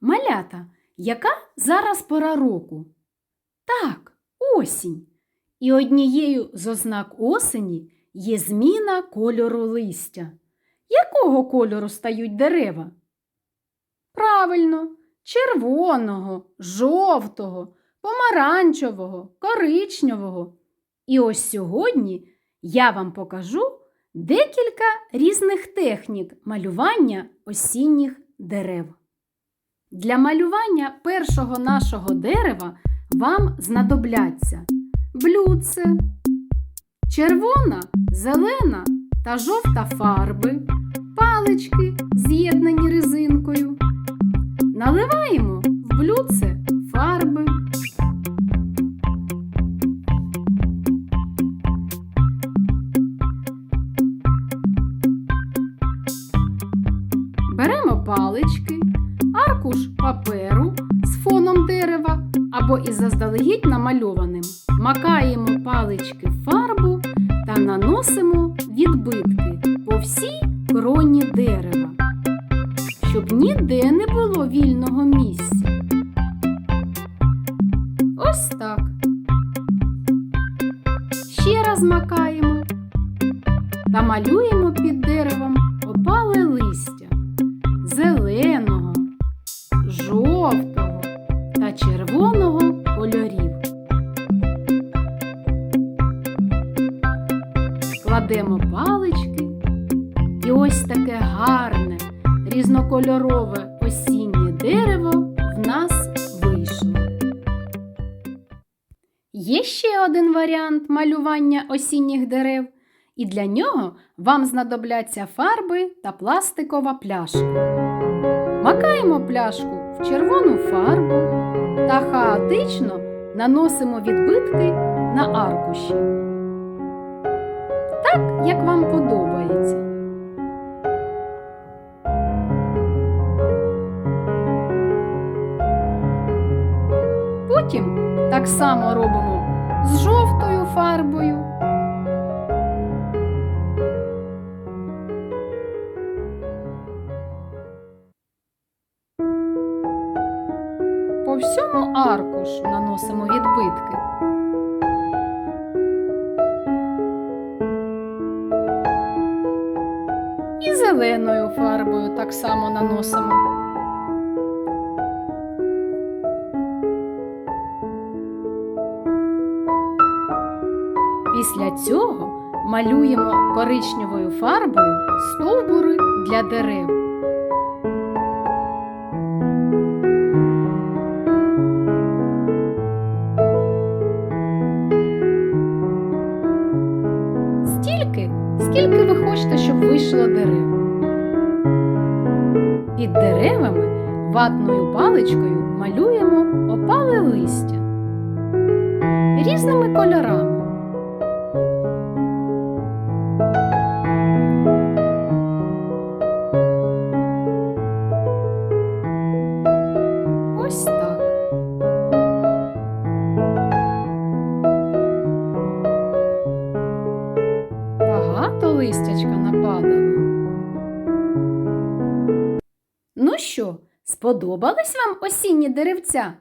Малята, яка зараз пора року? Так, осінь. І однією з ознак осені є зміна кольору листя. Якого кольору стають дерева? Правильно, червоного, жовтого, помаранчевого, коричневого. І ось сьогодні я вам покажу декілька різних технік малювання осінніх дерев. Для малювання першого нашого дерева вам знадобляться блюдце, червона, зелена та жовта фарби, палички, з'єднані резинкою. Наливаємо в блюдце фарби. Беремо палички, аркуш паперу з фоном дерева або із заздалегідь намальованим. Макаємо палички в фарбу та наносимо відбитки по всій кроні дерева, щоб ніде не було вільного місця. Ось так. Ще раз макаємо та малюємо під деревом Кладемо палички, і ось таке гарне, різнокольорове осіннє дерево в нас вийшло. Є ще один варіант малювання осінніх дерев, і для нього вам знадобляться фарби та пластикова пляшка. Макаємо пляшку в червону фарбу та хаотично наносимо відбитки на аркуші. Так, як вам подобається. Потім так само робимо з жовтою фарбою. По всьому аркушу наносимо відбитки. Зеленою фарбою так само наносимо. Після цього малюємо коричневою фарбою стовбури для дерев. Скільки ви хочете, щоб вийшло дерев. Під деревами ватною паличкою малюємо опале листя різними кольорами. Ось так. Багато листячка нападало. Що, сподобались вам осінні деревця?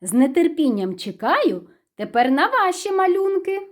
З нетерпінням чекаю тепер на ваші малюнки.